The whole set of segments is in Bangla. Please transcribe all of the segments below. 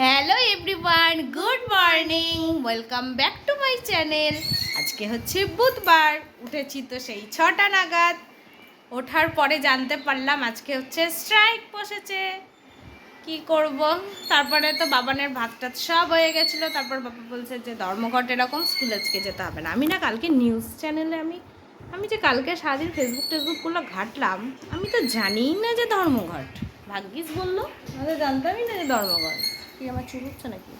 Hello everyone good morning welcome back to my channel আজকে হচ্ছে বুধবার, উঠেছি তো সেই ছটা নাগাদ। ওঠার পরে জানতে পারলাম আজকে হচ্ছে স্ট্রাইক বসেছে। কি করব? তারপরে তো বাবানের ভাত টাত সব হয়ে গেছিল। তারপর বাবা বলছে যে, ধর্মঘট এরকম স্কুল আজকে যেতে হবে না। আমি না কালকে নিউজ চ্যানেলে আমি আমি যে কালকে সারাদিন ফেসবুক টেসবুকগুলো ঘাটলাম, আমি তো জানিই না যে ধর্মঘট। ভাগ্যিস বলল আমাদের জানতামই না যে ধর্মঘট। কি আমার চুল হচ্ছে নাকি?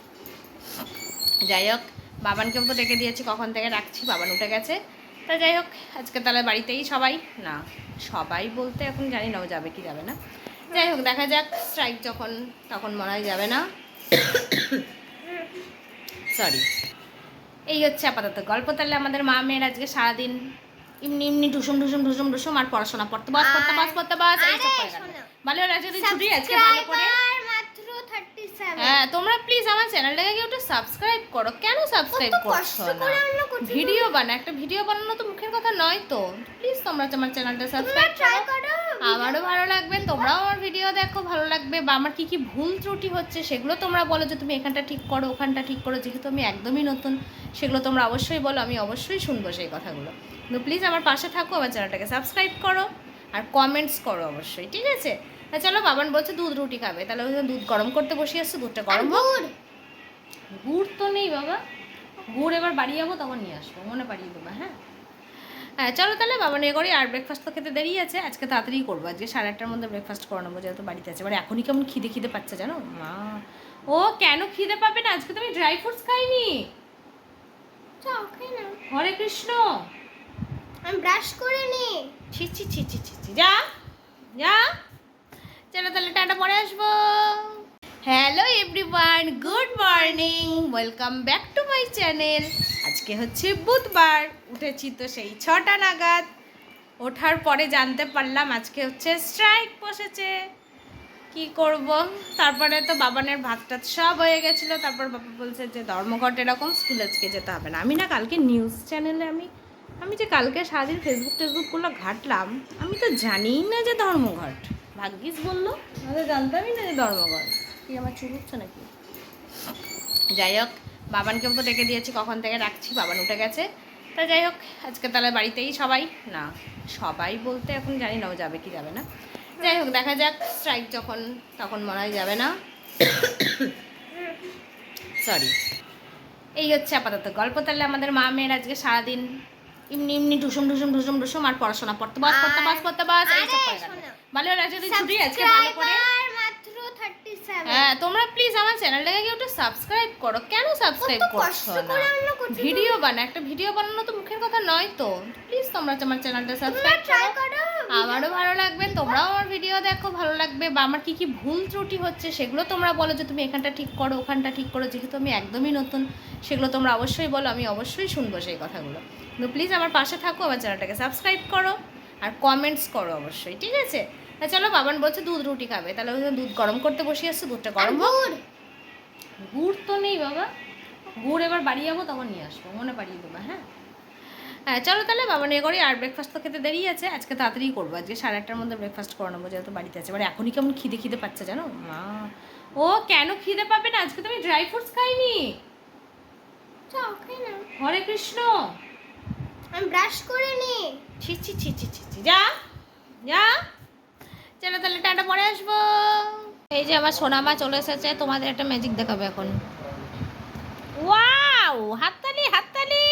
যাই হোক বাবানকেও তো ডেকে দিয়েছি কখন থেকে রাখছি বাবান উঠে গেছে। তা যাই হোক আজকে তাহলে বাড়িতেই সবাই? না সবাই বলতে এখন জানি না ও যাবে কি যাবে না। যাই হোক দেখা যাক স্ট্রাইক যখন তখন মনে হয় যাবে না। সরি এই হচ্ছে আপাতত গল্প। তাহলে আমাদের মা মেয়ের আজকে সারাদিন এমনি এমনি ঢুসুম ঢুসুম ঢুসুম ঢুসুম আর পড়াশোনা পড়তে বাস পড়তে বাস পড়তে বাস এইসব ভালো আজকে ছুটি আজকে ভালো করে। মাত্র 37 হ্যাঁ তোমরা প্লিজ আমার চ্যানেলটাকে কেউ একটু সাবস্ক্রাইব করো। কেন সাবস্ক্রাইব করছ ভিডিও বানা একটা ভিডিও বানানো তো মুখের কথা নয় তো। প্লিজ তোমরা আমার চ্যানেলটা সাবস্ক্রাইব করো। আমারও ভালো লাগবে তোমরাও আমার ভিডিও দেখো ভালো লাগবে। বা আমার কি কি ভুল ত্রুটি হচ্ছে সেগুলো তোমরা বলো যে তুমি এখানটা ঠিক করো ওখানটা ঠিক করো। যেহেতু আমি একদমই নতুন সেগুলো তোমরা অবশ্যই বলো আমি অবশ্যই শুনব সেই কথাগুলো। তো প্লিজ আমার পাশে থাকো আমার চ্যানেলটাকে সাবস্ক্রাইব করো। আর কমেন্টস করো অবশ্যই ঠিক আছে? তা চলো বাবান বলছে দুধ রুটি খাবে। তাহলে ওই দুধ গরম করতে বসে আসছে দুধটা গরম হোক। গুড়? তো নেই বাবা। গুড় এবার বাড়ি যাব তখন নিয়ে আসব মনে পাঠিয়ে দেবো হ্যাঁ। হ্যাঁ চলো তাহলে বাবা নিয়ে করি আর ব্রেকফাস্ট তো খেতে দেরি আছে আজকে তাড়াতাড়ি করব। আজকে সাড়ে আটটার মধ্যে ব্রেকফাস্ট করে নেব যেহেতু বাড়িতে আছে। এবার এখনই কেমন খিদে খিদে পাচ্ছে জানো? মা ও কেন খিদে পাবে না? আজকে তুমি ড্রাই ফ্রুটস খাইনি। হরে কৃষ্ণ। আমি ব্রাশ করে নি। ছি ছি ছি ছি ছি যা যা। চলো তাহলে টাটা, পরে আসব। Hello everyone good morning welcome back to my channel আজকে হচ্ছে বুধবার, উঠেছি তো সেই ছটা নাগাদ। ওঠার পরে জানতে পারলাম আজকে হচ্ছে স্ট্রাইক বসেছে। কি করব? তারপরে তো বাবানের ভাত টাত সব হয়ে গেছিল। তারপর বাবা বলছে যে, ধর্মঘট এরকম স্কুল আজকে যেতে হবে না। আমি না কালকে নিউজ চ্যানেলে আমি আমি যে কালকে সারাদিন ফেসবুক টেসবুকগুলো ঘাটলাম, আমি তো জানিই না যে ধর্মঘট। ভাগ্যিস বলল। জানতামই না যে ধর্মঘট। কি আমার চুল হচ্ছে নাকি? যাই হোক বাবানকেও তো ডেকে দিয়েছি কখন থেকে রাখছি বাবান উঠে গেছে। তা যাই হোক আজকে তাহলে বাড়িতেই সবাই। না সবাই বলতে এখন জানি না ও যাবে কি যাবে না। যাই হোক দেখা যাক স্ট্রাইক যখন তখন মনে হয় যাবে না। সরি এই হচ্ছে আপাতত গল্প তাহলে আমাদের মা মেয়ের আজকে সারাদিন এমনি এমনি টুসুম ঢুসুম ঢুসুম ঢুসুম আর পড়াশোনা পড়তে বাস পড়তে বাস পড়তে বাস এইসব করে গেল। ভালো আজকে দিন ছুটি আজকে ভালো করে সাবস্ক্রাইবার মাত্র 37 হ্যাঁ তোমরা প্লিজ আমার চ্যানেলটাকে কেউ একটু সাবস্ক্রাইব করো। কেন সাবস্ক্রাইব করছ না? ভিডিও বানা একটা ভিডিও বানানো তো মুখের কথা নয় তো। প্লিজ তোমরা আমার চ্যানেলটা সাবস্ক্রাইব করো। করো আমারও ভালো লাগবে তোমরাও আমার ভিডিও দেখো ভালো লাগবে বা আমার কী কী ভুল ত্রুটি হচ্ছে সেগুলো তোমরা বলো যে তুমি এখানটা ঠিক করো ওখানটা ঠিক করো যেহেতু আমি একদমই নতুন সেগুলো তোমরা অবশ্যই বলো আমি অবশ্যই শুনব সেই কথাগুলো। তো প্লিজ আমার পাশে থাকো আমার চ্যানেলটাকে সাবস্ক্রাইব করো আর কমেন্টস করো অবশ্যই ঠিক আছে? তা চলো বাবান বলছে দুধ রুটি খাবে তাহলে দুধ গরম করতে বসে আসছে দুধটা গরম হোক। গুড়! তো নেই বাবা গুড় এবার বাড়ি যাব তখন নিয়ে আসব মনে পাঠিয়ে দেবো হ্যাঁ? হ্যাঁ চলো তাহলে বাবা নিয়ে করি আর ব্রেকফাস্ট তো খেতে দেরি আছে আজকে তাড়াতাড়ি করব। আজকে সাড়ে আটটার মধ্যে ব্রেকফাস্ট করে নেব যেহেতু বাড়িতে আছে। এবার এখনই কেমন খিদে খিদে পাচ্ছে জানো? মা। ও কেন খিদে পাবে না? আজকে তো আমি ড্রাই ফ্রুটস খাইনি। খাই না। হরে কৃষ্ণ। আমি ব্রাশ করে নি। ছি ছি ছি ছি ছি ছি। যা যা। চলো তাহলে টাটা পরে আসব। এই যে আমার সোনামা চলে এসেছে তোমাদের একটা ম্যাজিক দেখাবে এখন। ওয়াও হাততালি হাততালি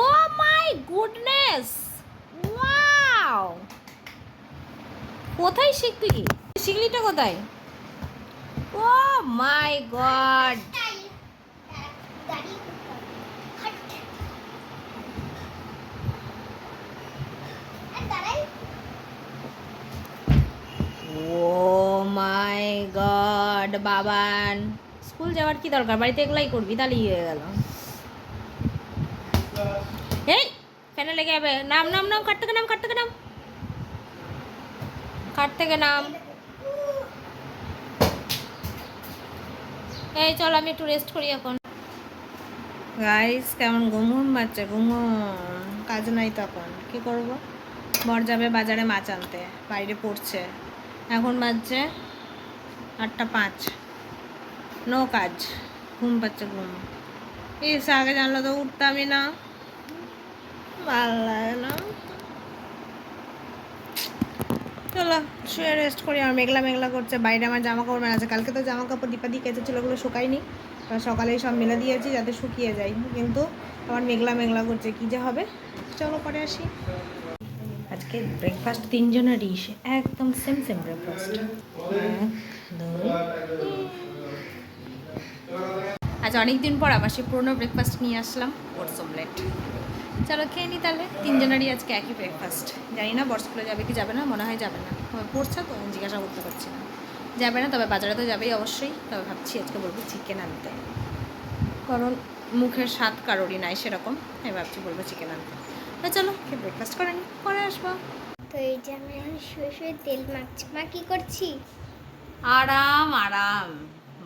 ও মাই গুডনেস ওয়াও কোথায় শিখলি শিখলিটা কোথায়? ও my god. Oh my god, Baban. School যাওয়ার কি দরকার? বাড়িতে এগুলাই করবি, তাহলেই হয়ে গেল। এই ফ্যানে লেগে যাবে। নাম নাম নাম কাট থেকে নাম কাট থেকে নাম? কাট থেকে নাম? এই চল আমি একটু রেস্ট করি এখন। গাইস কেমন? ঘুম ঘুম পাচ্ছে ঘুম। কাজ নাই তখন কি করব? বর যাবে বাজারে মাছ আনতে, বাইরে পড়ছে। এখন বাজছে আটটা পাঁচ। নো কাজ। ঘুম পাচ্ছে, ঘুম। এসে আগে জানলো তো উঠতামই না। ভালো লাগে না। চলো, শুয়ে রেস্ট করি। আমার মেঘলা মেঘলা করছে, বাইরে আমার জামা কাপড় আছে। কালকে তো জামা কাপড় দীপা দিয়ে কেচেছিল ওগুলো শুকায়নি। তো সকালেই সব মেলে দিয়েছি যাতে শুকিয়ে যায়। কিন্তু আমার মেঘলা মেঘলা করছে, কী যে হবে? চলো পরে আসি। আজকে ব্রেকফাস্ট তিনজনেরই একদম সেম সেম ব্রেকফাস্ট আজ অনেক দিন পর আবার সেই পুরোনো ব্রেকফাস্ট নিয়ে আসলাম ওটস অমলেট চলো খেয়ে নি তাহলে। তিনজনেরই আজকে একই ব্রেকফাস্ট জানি না বড় স্কুলে যাবে কি যাবে না মনে হয় যাবে না। পড়ছে তো জিজ্ঞাসা করতে পারছি না। যাবে না তবে বাজারে তো যাবেই অবশ্যই। তবে ভাবছি আজকে বলব চিকেন আনতে। কারণ মুখের স্বাদ কারোরই নাই সেরকম। আমি ভাবছি বলব চিকেন আনতে। তো চলো খেয়ে ব্রেকফাস্ট করে পরে আসব। তো এই যে আমি এখন শুয়ে শুয়ে তেল মাখছি। মা কি করছি? আরাম আরাম।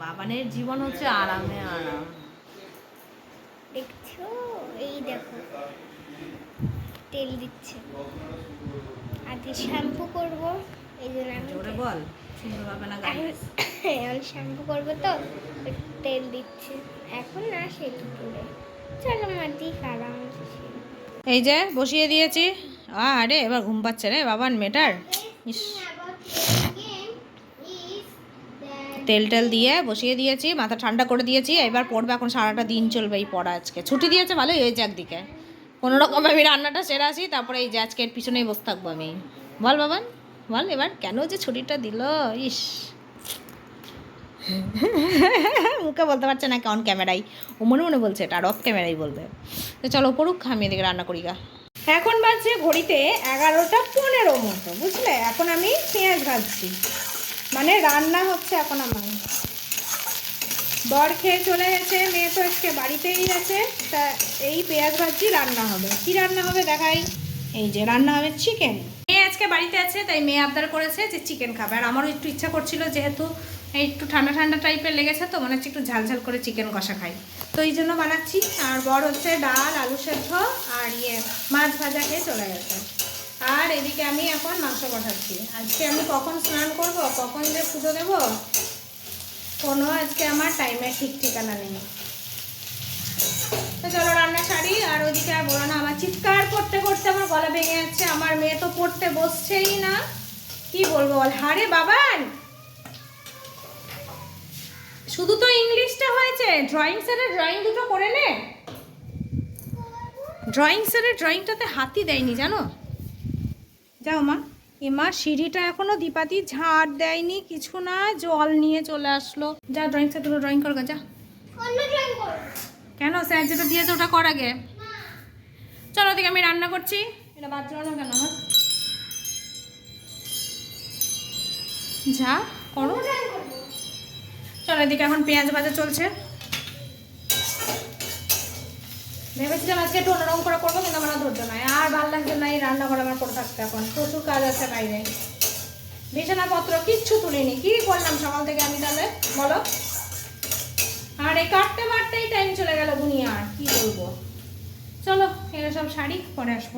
বাবানের জীবন হচ্ছে আরামে আরাম। দেখছ? এই দেখো তেল দিচ্ছে। আজকে শ্যাম্পু করব এই জন্য আমি জোরে বল এখন এখন শ্যাম্পু করব তো তেল দিচ্ছে। এখন না সে দুপুরে। চলো মাটি আরাম এই যে বসিয়ে দিয়েছি। আরে এবার ঘুম পাচ্ছে রে বাবান মেটার। ইস। তেল টেল দিয়ে বসিয়ে দিয়েছি মাথা ঠান্ডা করে দিয়েছি এবার পড়বে এখন সারাটা দিন চলবে এই পড়া আজকে। ছুটি দিয়েছে ভালোই হয়েছে একদিকে। কোনো রকম আমি রান্নাটা সেরে আসি, তারপরে এই আজকে এর পিছনেই বসে থাকব আমি। বল বাবান, বল এবার, কেন যে ছুটিটা দিল? ইস। মুখে বলতে পারছে না কেমন ক্যামেরাই। ও মনে মনে বলছে এটা আর অফ ক্যামেরাই বলবে। তো চলো পড়ুক, আমি এদিকে রান্না করি গা। এখন বাজছে ঘড়িতে এগারোটা পনেরো মতো, বুঝলে? এখন আমি পেঁয়াজ ভাজছি। মানে রান্না হচ্ছে এখন আমার। বর খেয়ে চলে গেছে, মেয়ে তো আজকে বাড়িতেই আছে। তা এই পেঁয়াজ ভাজি রান্না হবে। কি রান্না হবে দেখাই? এই যে রান্না হবে চিকেন মেয়ে আজকে বাড়িতে আছে, তাই মেয়ে আবদার করেছে যে চিকেন খাবে। আর আমারও একটু ইচ্ছা করছিল, যেহেতু এই একটু ঠান্ডা ঠান্ডা টাইপের লেগেছে তো, মনে হচ্ছে একটু ঝাল ঝাল করে চিকেন কষা খাই। তো এই জন্য বানাচ্ছি। আর বর হচ্ছে ডাল, আলু সেদ্ধ, আর ইয়ে মাছ ভাজা খেয়ে চলে গেছে। আর এদিকে আমি এখন মাংস বসাচ্ছি। আজকে আমি কখন স্নান করব, কখন যে পুজো দেবো কোনো আজকে আমার টাইমের ঠিক ঠিকানা নেই। তো চলো রান্না সারি, আর ওদিকে আর বলো না, আমার চিৎকার করতে করতে আমার গলা ভেঙে যাচ্ছে, আমার মেয়ে তো পড়তে বসছেই না। কি বলব বল? হারে বাবান! শুধু তো ইংলিশটা হয়েছে ড্রয়িং স্যারের ড্রয়িং দুটো করে নে। ড্রয়িং স্যারের ড্রয়িংটাতে হাতই দেয়নি, জানো? যাও মা। এমা সিঁড়িটা এখনও দীপাতি ঝাড় দেয়নি কিছু না জল নিয়ে চলে আসলো। যা ড্রয়িং দুটো ড্রয়িং কর গা, যা। কেন স্যার যেটা দিয়েছে ওটা কর আগে। চলো ওদিকে আমি রান্না করছি। এটা বাদ না কেন আমার যা করো। চলো এদিকে এখন পেঁয়াজ ভাজা চলছে। ভেবেছিলাম আজকে একটু অন্যরকম করে করব, কিন্তু আমার ধৈর্য নাই। আর ভালো লাগছে না এই রান্না করে আমার করে থাকতে এখন। প্রচুর কাজ আছে বাইরে। বিছানাপত্র কিচ্ছু তুলিনি। কি করলাম সকাল থেকে আমি তাহলে? বলো। আর এই কাটতে কাটতেই টাইম চলে গেল আর কি বলব? চলো এগুলো সব শাড়ি পরে আসব।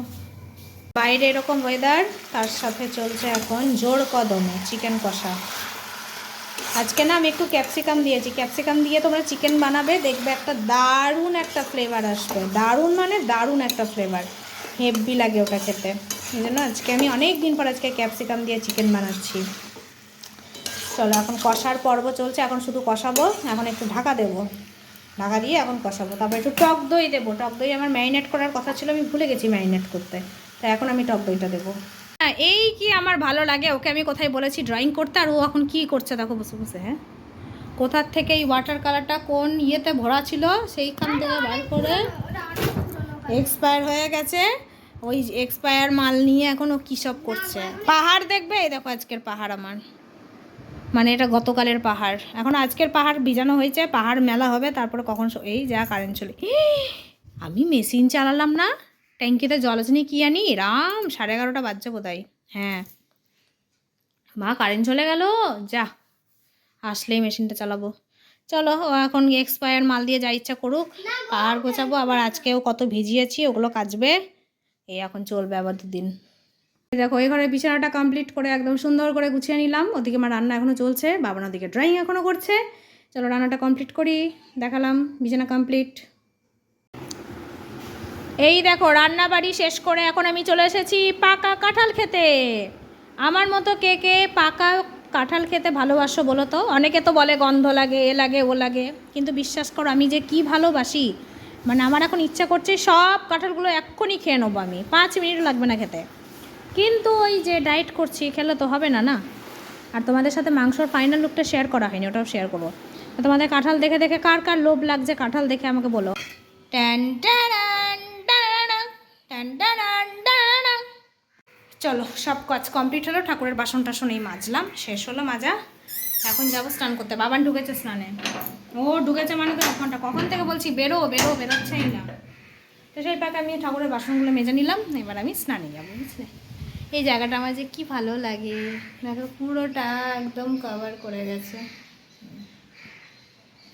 বাইরে এরকম ওয়েদার তার সাথে চলছে এখন জোর কদমে চিকেন কষা। আজকে না আমি একটু ক্যাপসিকাম দিয়েছি। ক্যাপসিকাম দিয়ে তোমরা চিকেন বানাবে, দেখবে একটা দারুণ একটা ফ্লেভার আসবে। দারুণ মানে দারুণ একটা ফ্লেভার হেভি লাগে ওটা খেতে। এই জন্য আজকে আমি অনেক দিন পর আজকে ক্যাপসিকাম দিয়ে চিকেন বানাচ্ছি। চলো, এখন কষার পর্ব চলছে। এখন শুধু কষাবো, এখন একটু ঢাকা দেবো। ঢাকা দিয়ে এখন কষাবো। তারপর একটু টক দই দেবো। টক দই আমার ম্যারিনেট করার কথা ছিল, আমি ভুলে গেছি ম্যারিনেট করতে। তাই এখন আমি টক দইটা দেবো। এই কি আমার ভালো লাগে? ওকে আমি কোথায় বলেছি? ড্রয়িং করতে? আর ও এখন কি করছে? দেখো, বসে বসে হ্যাঁ? কোথার থেকে এই ওয়াটার কালারটা কোন ইয়েতে ভরা ছিল, সেইখান থেকে বার করে এক্সপায়ার হয়ে গেছে। ওই এক্সপায়ার মাল নিয়ে এখন ও কী সব করছে? পাহাড় দেখবে? এই দেখো, আজকের পাহাড় আমার। মানে এটা গতকালের পাহাড়। এখন আজকের পাহাড় ভিজানো হয়েছে, পাহাড় মেলা হবে, তারপরে কখন এই যা কারেন্ট চলে। আমি মেশিন চালালাম না। ট্যাঙ্কিতে জল আসেনি কি আনি রাম, সাড়ে এগারোটা বাজছে বোধহয়। হ্যাঁ। মা কারেন্ট চলে গেল? যা, আসলেই মেশিনটা চালাবো। চলো এখন এক্সপায়ার মাল দিয়ে যা ইচ্ছা করুক। পাহাড় গোছাবো, আবার আজকেও কত ভিজিয়েছি, ওগুলো কাচবে। এই এখন চলবে আবার দুদিন। দেখো, এই ঘরে বিছানাটা কমপ্লিট করে একদম সুন্দর করে গুছিয়ে নিলাম। ওদিকে আমার রান্না এখনও চলছে বাবান ওদিকে ড্রয়িং এখনও করছে। চলো, রান্নাটা কমপ্লিট করি, দেখালাম, বিছানা কমপ্লিট এই দেখো রান্না বাড়ি শেষ করে এখন আমি চলে এসেছি পাকা কাঁঠাল খেতে। আমার মতো কে কে পাকা কাঁঠাল খেতে ভালোবাসো বলো তো? অনেকে তো বলে গন্ধ লাগে এ লাগে ও লাগে। কিন্তু বিশ্বাস করো আমি যে কি ভালোবাসি মানে আমার এখন ইচ্ছা করছে সব কাঁঠালগুলো এক্ষুনি খেয়ে নেব আমি। পাঁচ মিনিট লাগবে না খেতে। কিন্তু ওই যে ডায়েট করছি খেলে তো হবে না না? আর তোমাদের সাথে মাংসর ফাইনাল লুকটা শেয়ার করা হয়নি ওটাও শেয়ার করব। তোমাদের কাঁঠাল দেখে দেখে কার কার লোভ লাগছে কাঁঠাল দেখে আমাকে বলো। ট্যান ট্যারান, চলো সব কাজ কমপ্লিট হলো ঠাকুরের বাসন টাসন এই মাজলাম শেষ হলো মাজা এখন যাব স্নান করতে বাবান ঢুকেছে স্নানে ও ঢুকেছে মানে তো কখনটা কখন থেকে বলছি বেরো বেরো বেরোচ্ছেই না তো সেই পাকে আমি ঠাকুরের বাসনগুলো মেজে নিলাম এবার আমি স্নানে যাব বুঝলে এই জায়গাটা আমার যে কী ভালো লাগে দেখো পুরোটা একদম কভার করে গেছে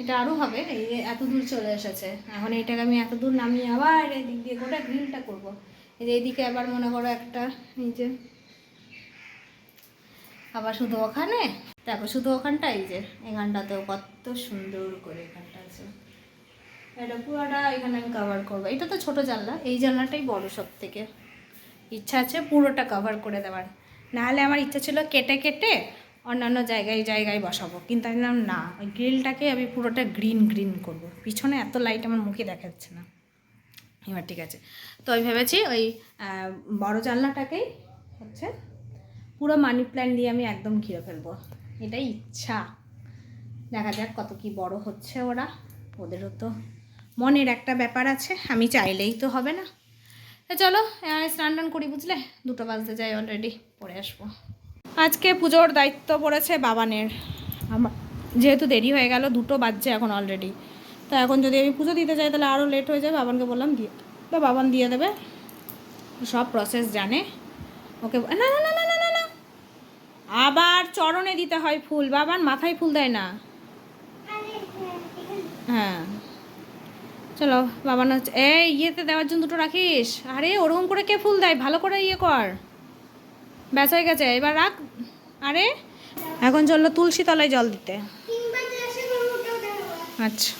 এটা আরও হবে, এই যে এত দূর চলে এসেছে। এখন এইটাকে আমি এত দূর নামিয়ে আবার এদিক দিয়ে গোটা গ্রিলটা করব। এই যে এইদিকে আবার মনে করো একটা, এই যে, আবার শুধু ওখানে? দেখো শুধু ওখানটা, এই যে এখানটাতেও কত সুন্দর করে এখানটা আছে। এটা পুরোটা এখানে আমি কভার করব। এটা তো ছোট জানলা, এই জানলাটাই বড় সব থেকে ইচ্ছা আছে পুরোটা কভার করে দেওয়ার। নাহলে আমার ইচ্ছা ছিল কেটে কেটে অন্যান্য জায়গায় জায়গায় বসাবো। কিন্তু আমি বললাম, না, ওই গ্রিলটাকে আমি পুরোটা গ্রিন গ্রিন করব। পিছনে এত লাইট আমার মুখে দেখাচ্ছে না। এবার ঠিক আছে। তো আমি ভেবেছি ওই বড় জানলাটাকেই হচ্ছে পুরো মানি প্ল্যান্ট দিয়ে আমি একদম ঘিরে ফেলব। এটাই ইচ্ছা। দেখা যাক কত কি বড় হচ্ছে ওরা। ওদেরও তো মনের একটা ব্যাপার আছে, আমি চাইলেই তো হবে না। চলো স্নান টান করি, বুঝলে? দুটো বাজতে যাই অলরেডি পরে আসব। আজকে পুজোর দায়িত্ব পড়েছে বাবানের। আমার যেহেতু দেরি হয়ে গেল, দুটো বাজছে এখন অলরেডি তো এখন যদি আমি পুজো দিতে যাই, তাহলে আরও লেট হয়ে যাবে বাবানকে বললাম, দিয়ে তো বাবান দিয়ে দেবে। সব প্রসেস জানে। ওকে না না না না না না না। আবার চরণে দিতে হয় ফুল। বাবান মাথায় ফুল দেয় না। হ্যাঁ। চলো, বাবান হচ্ছে এই, ইয়েতে দেওয়ার জন্য দুটো রাখিস। আরে, ওরকম করে কে ফুল দেয়? ভালো করে ইয়ে কর। ব্যাস হয়ে গেছে এবার রাখ। আরে। এখন চলল তুলসী তলায় জল দিতে। আচ্ছা।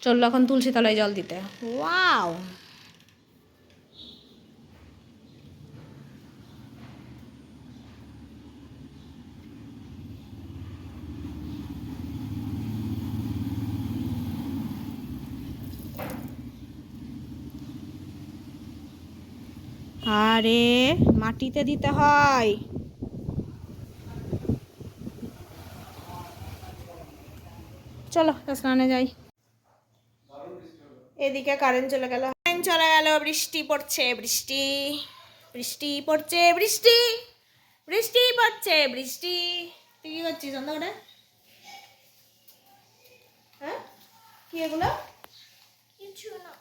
চলল এখন তুলসী তলায় জল দিতে। ওয়াও। আরে মাটিতে দিতে হয়। চলো স্নানে যাই। এদিকে কারেন্ট চলে গেল। কারেন্ট চলে গেল, বৃষ্টি পড়ছে, বৃষ্টি। বৃষ্টি পড়ছে, বৃষ্টি। বৃষ্টি পড়ছে, বৃষ্টি। তুই কি করছিস, অন্ধকারে? হ্যাঁ? কি এগুলো কিছু না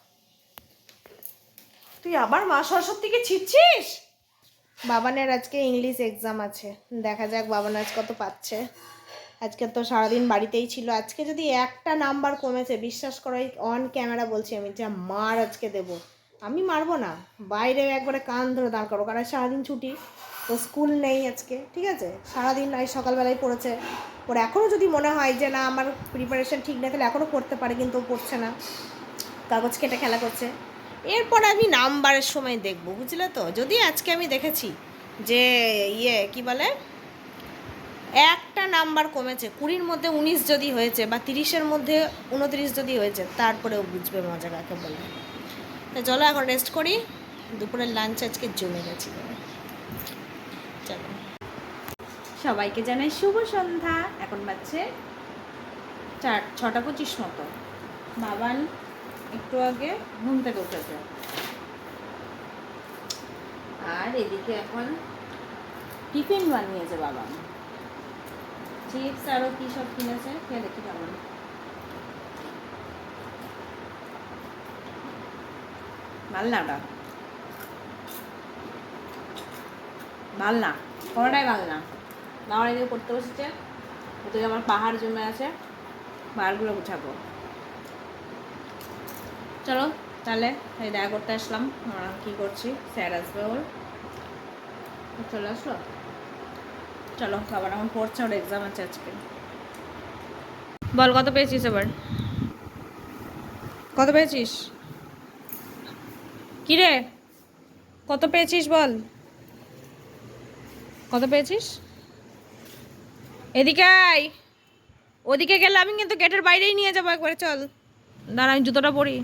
তুই আবার মা সরস্বতীকে ছিচ্ছিস বাবানের আজকে ইংলিশ এক্সাম আছে। দেখা যাক বাবান আজ কত পাচ্ছে। আজকে তো সারাদিন বাড়িতেই ছিল। আজকে যদি একটা নাম্বার কমেছে, বিশ্বাস করো অন ক্যামেরা বলছি আমি, যা মার আজকে দেব। আমি মারবো না। বাইরে একবারে কান ধরে দাঁড় করো। কারণ সারাদিন ছুটি, তো স্কুল নেই আজকে, ঠিক আছে? সারাদিন এই সকালবেলায় পড়েছে। ওর এখনও যদি মনে হয় যে না, আমার প্রিপারেশন ঠিক না তাহলে এখনও পড়তে পারে, কিন্তু পড়ছে না। কাগজ কেটে খেলা করছে। এরপর আমি নাম্বারের সময় দেখব, বুঝলে তো? যদি আজকে আমি দেখেছি যে ইয়ে কি বলে? একটা নাম্বার কমেছে, কুড়ির মধ্যে উনিশ যদি হয়েছে বা তিরিশের মধ্যে উনত্রিশ যদি হয়েছে, তারপরেও বুঝবে মজা কাকে বলে। তো চলো এখন রেস্ট করি, দুপুরের লাঞ্চ আজকে জমে গেছি। চলো। সবাইকে জানাই শুভ সন্ধ্যা, এখন বাজছে চার, ছটা পঁচিশ মতো। বাবান। একটু আগে ঘুম থেকে উঠেছে। আর এদিকে এখন টিফিন বানিয়েছে বাবা। চিপস আরও কী সব কিনেছে, খেয়ে দেখি কেমন ভালো না কোনোটাই না আমার এদিকে পড়তে বসেছে, ওদিকে আমার পাহাড় জমে আছে, পাহাড়গুলো গুছাবো। চলো, তাহলে এই দেখা করতে আসলাম। কী করছি? স্যার আসবে ওর। চলে আসলো? চলো, আবার আমার পড়ছে ওর এক্সাম আছে আজকে। বল, কত পেয়েছিস এবার? কত পেয়েছিস? কি রে? কত পেয়েছিস বল? কত পেয়েছিস? এদিকে আয়। ওদিকে গেলে আমি কিন্তু গেটের বাইরেই নিয়ে যাব একবারে, চল। দাঁড়া, আমি জুতোটা পরি।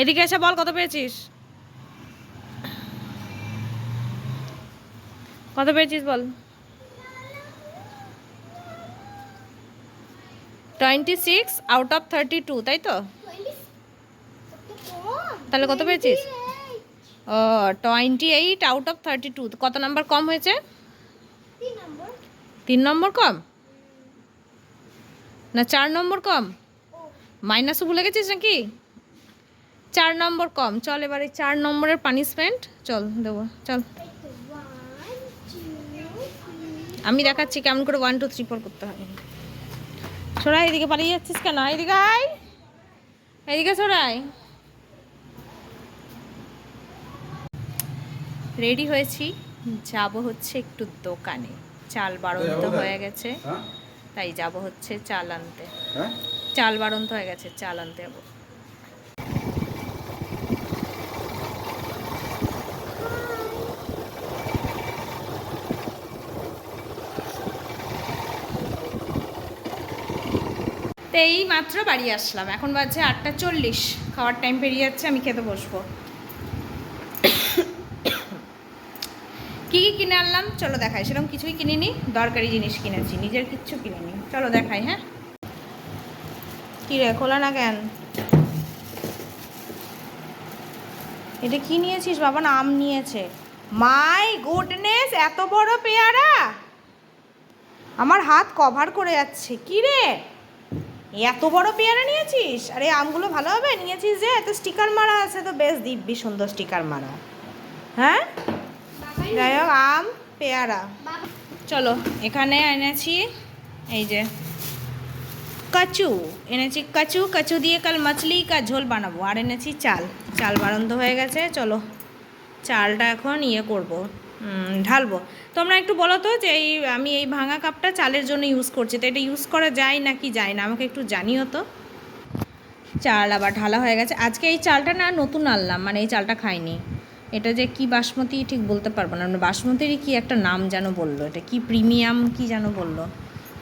এদিকে এসে বল কত পেয়েছিস? কত পেয়েছিস বল? Twenty six out of thirty two তাই তো? তাহলে কত পেয়েছিস? ও twenty eight out of thirty two কত নাম্বার কম হয়েছে? তিন নম্বর কম? না চার নম্বর কম? মাইনাসও ভুলে গেছিস নাকি? চার নম্বর কম। চল এবারে চার নম্বরের পানিশমেন্ট চল দেবো চল। আমি দেখাচ্ছি কেমন করে ওয়ান টু থ্রি ফোর করতে হয় সোরাই এদিকে পালিয়ে যাচ্ছিস কেন? এদিকে আয়। এদিকে সোরাই রেডি হয়েছি। যাব হচ্ছে একটু দোকানে। চাল বাড়ন্ত হয়ে গেছে। হ্যাঁ? তাই যাব হচ্ছে চাল আনতে। হ্যাঁ? চাল বাড়ন্ত হয়ে গেছে চাল আনতে যাব। তো এই মাত্র বাড়ি আসলাম। এখন বাজছে আটটা চল্লিশ। খাওয়ার টাইম পেরিয়ে যাচ্ছে, আমি খেতে বসবো। কী কী কিনে আনলাম? চলো দেখাই। সেরকম কিছুই কিনিনি, দরকারি জিনিস কিনেছি। নিজের কিচ্ছু কিনিনি। চলো দেখাই হ্যাঁ? কি রে খোলা না কেন? এটা কি নিয়েছিস বাবা? না, আম নিয়েছে। মাই গুডনেস, এত বড় পেয়ারা! আমার হাত কভার করে যাচ্ছে। কি রে এত বড় পেয়ারা নিয়েছিস? আরে, আমগুলো ভালো হবে? নিয়েছিস যে, এত স্টিকার মারা আছে তো বেশ, দিব্যি সুন্দর স্টিকার মারা। হ্যাঁ? যাই হোক, আম, পেয়ারা। চলো, এখানে এনেছি, এই যে, কচু। এনেছি কচু কচু দিয়ে কাল মাছলি কা ঝোল বানাবো। আর এনেছি চাল। চাল বারন্ত হয়ে গেছে, চলো। চালটা এখন ইয়ে করব। ঢালবো। তোমরা একটু বলো তো যে এই, আমি এই ভাঙা কাপটা চালের জন্য ইউজ করছি, তো এটা ইউজ করা যায় না কি যায় না? আমাকে একটু জানিও তো। চাল আবার ঢালা হয়ে গেছে। আজকে এই চালটা না নতুন আনলাম মানে এই চালটা খাইনি। এটা যে কি বাসমতি, ঠিক বলতে পারব না। মানে বাসমতিরই কি একটা নাম যেন বলল, এটা কি প্রিমিয়াম কি যেন বলল?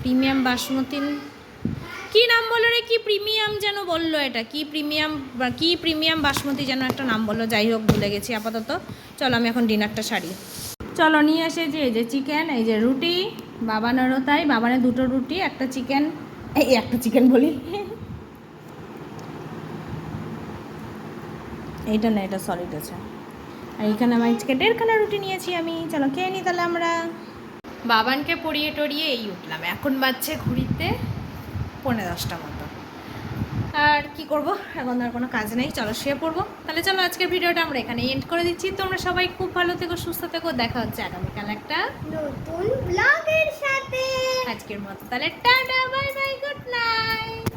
প্রিমিয়াম বাসমতি কি নাম বলল রে? কি প্রিমিয়াম যেন বলল এটা? কি প্রিমিয়াম কি প্রিমিয়াম বাসমতি যেন একটা নাম বলল? যাই হোক, ভুলে গেছি আপাতত। চলো আমি এখন ডিনারটা সারি। চলো নিয়ে এসে যে এই যে চিকেন এই যে রুটি বাবানেরও তাই বাবানের দুটো রুটি একটা চিকেন এই একটা চিকেন বলি? এইটা না এটা সলিড আছে। আর এখানে আমার আজকে দেড়খানা রুটি নিয়েছি আমি। চলো খেয়ে নিই তাহলে আমরা। বাবানকে পড়িয়ে টড়িয়ে এই উঠলাম। এখন বাজছে ঘুরিতে পৌনে দশটা মতো। আর কি করব? এখন আর কোনো কাজ নেই চলো শুয়ে পড়ব। তাহলে চলো আজকের ভিডিওটা আমরা এখানে এন্ড করে দিচ্ছি। তোমরা সবাই খুব ভালো থেকো সুস্থ থেকো দেখা হচ্ছে আগামীকাল একটা নতুন ব্লগের সাথে। আজকের মতো। তাহলে tata bye bye good night